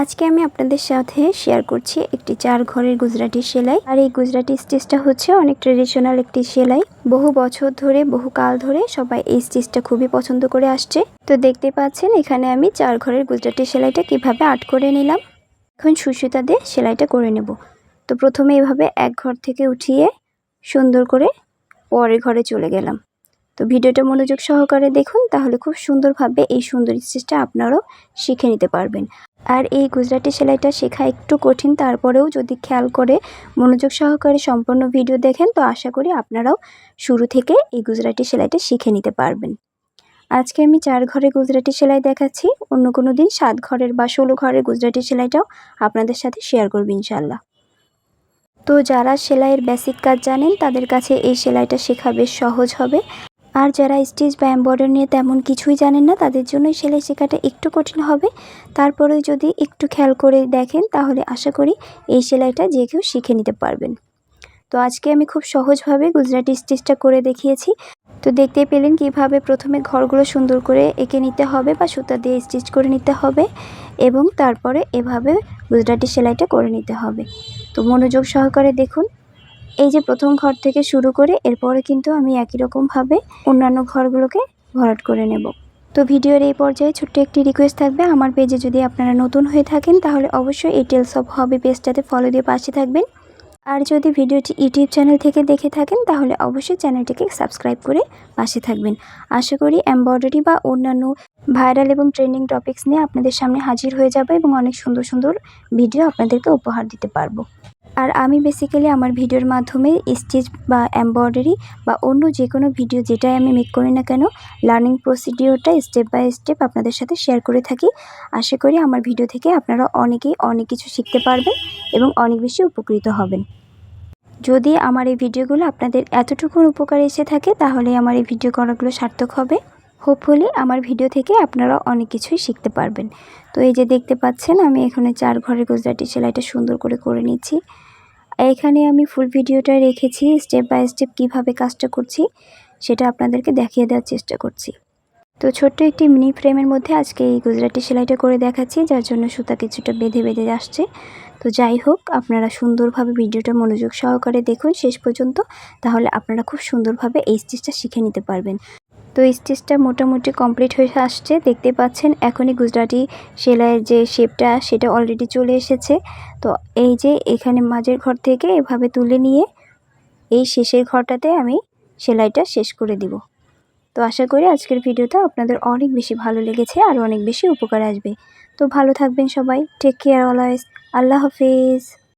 আজকে আমি আপনাদের সাথে শেয়ার করছি একটি চার ঘরের গুজরাটি সেলাই। আর এই গুজরাটি স্টিচটা হচ্ছে অনেক ট্রেডিশনাল একটি সেলাই। বহু বছর ধরে, বহু কাল ধরে সবাই এই স্টিচটা খুবই পছন্দ করে আসছে। তো দেখতে পাচ্ছেন, এখানে আমি চার ঘরের গুজরাটি সেলাইটা কীভাবে আর্ট করে নিলাম। এখন সুসুতা দিয়ে সেলাইটা করে নেব। তো প্রথমে এভাবে এক ঘর থেকে উঠিয়ে সুন্দর করে পরের ঘরে চলে গেলাম। তো ভিডিওটা মনোযোগ সহকারে দেখুন, তাহলে খুব সুন্দরভাবে এই সুন্দর স্টিচটা আপনারাও শিখে নিতে পারবেন। আর এই গুজরাটি সেলাইটা শেখা একটু কঠিন, তারপরেও যদি খেয়াল করে মনোযোগ সহকারে সম্পূর্ণ ভিডিও দেখেন, তো আশা করি আপনারাও শুরু থেকে এই গুজরাটি সেলাইটা শিখে নিতে পারবেন। আজকে আমি চার ঘরে গুজরাটি সেলাই দেখাচ্ছি। অন্য কোনো দিন সাত ঘরের বা ষোলো ঘরের গুজরাটি সেলাইটাও আপনাদের সাথে শেয়ার করব ইনশাল্লাহ তো যারা সেলাইয়ের বেসিক কাজ জানেন, তাদের কাছে এই সেলাইটা শেখা বেশ সহজ হবে। আর যারা স্টিচ বা এম্বয়ডারি নিয়ে তেমন কিছুই জানেন না, তাদের জন্য সেলাই শেখাটা একটু কঠিন হবে। তারপরেও যদি একটু খেয়াল করে দেখেন, তাহলে আশা করি এই সেলাইটা যে কেউ শিখে নিতে পারবেন। তো আজকে আমি খুব সহজভাবে গুজরাটি স্টিচটা করে দেখিয়েছি। তো দেখতে পেলেন কীভাবে প্রথমে ঘরগুলো সুন্দর করে এঁকে নিতে হবে বা সুতা দিয়ে স্টিচ করে নিতে হবে এবং তারপরে এভাবে গুজরাটি সেলাইটা করে নিতে হবে। তো মনোযোগ সহকারে দেখুন। এই যে প্রথম ঘর থেকে শুরু করে এরপরে কিন্তু আমি একই রকমভাবে অন্যান্য ঘরগুলোকে ভরাট করে নেব। তো ভিডিওর এই পর্যায়ে ছোট্ট একটি রিকোয়েস্ট থাকবে। আমার পেজে যদি আপনারা নতুন হয়ে থাকেন, তাহলে অবশ্যই এই টেলস অফ হবি পেজটাতে ফলো দিয়ে পাশে থাকবেন। আর যদি ভিডিওটি ইউটিউব চ্যানেল থেকে দেখে থাকেন, তাহলে অবশ্যই চ্যানেলটিকে সাবস্ক্রাইব করে পাশে থাকবেন। আশা করি এমব্রয়ডারি বা অন্যান্য ভাইরাল এবং ট্রেন্ডিং টপিক্স নিয়ে আপনাদের সামনে হাজির হয়ে যাবে এবং অনেক সুন্দর সুন্দর ভিডিও আপনাদেরকে উপহার দিতে পারব। আর আমি বেসিক্যালি আমার ভিডিওর মাধ্যমে স্টিচ বা এমব্রয়ডারি বা অন্য যে কোনো ভিডিও যেটাই আমি মেক করি না কেন লার্নিং প্রসিডিওরটা স্টেপ বাই স্টেপ আপনাদের সাথে শেয়ার করে থাকি। আশা করি আমার ভিডিও থেকে আপনারা অনেকেই অনেক কিছু শিখতে পারবেন এবং অনেক বেশি উপকৃত হবেন। যদি আমার এই ভিডিওগুলো আপনাদের এতটুকুন উপকারে এসে থাকে, তাহলে আমার এই ভিডিও করাগুলো সার্থক হবে। হোপফুলি আমার ভিডিও থেকে আপনারা অনেক কিছুই শিখতে পারবেন। তো এই যে দেখতে পাচ্ছেন, আমি এখানে চার ঘরের গুজরাটি সেলাইটা সুন্দর করে করে নিচ্ছি। এখানে আমি ফুল ভিডিওটা রেখেছি স্টেপ বাই স্টেপ কীভাবে কাজটা করছি, সেটা আপনাদেরকে দেখিয়ে দেওয়ার চেষ্টা করছি। তো ছোট্ট একটি মিনি ফ্রেমের মধ্যে আজকে এই গুজরাটি সেলাইটা করে দেখাচ্ছি, যার জন্য সুতা কিছুটা বেঁধে বেঁধে আসছে। তো যাই হোক, আপনারা সুন্দরভাবে ভিডিওটা মনোযোগ সহকারে দেখুন শেষ পর্যন্ত, তাহলে আপনারা খুব সুন্দরভাবে এই স্টিচটা শিখে নিতে পারবেন। তো স্টিচটা মোটামুটি কমপ্লিট হয়ে আসছে। দেখতে পাচ্ছেন, এখনই গুজরাটি সেলাইয়ের যে শেপটা, সেটা অলরেডি চলে এসেছে। তো এই যে এখানে মাঝের ঘর থেকে এভাবে তুলে নিয়ে এই শেষের ঘরটাতে আমি সেলাইটা শেষ করে দিব। তো আশা করি আজকের ভিডিওটা আপনাদের অনেক বেশি ভালো লেগেছে আর অনেক বেশি উপকার আসবে। তো ভালো থাকবেন সবাই। টেক কেয়ার অলওয়েজ আল্লাহ হাফিজ।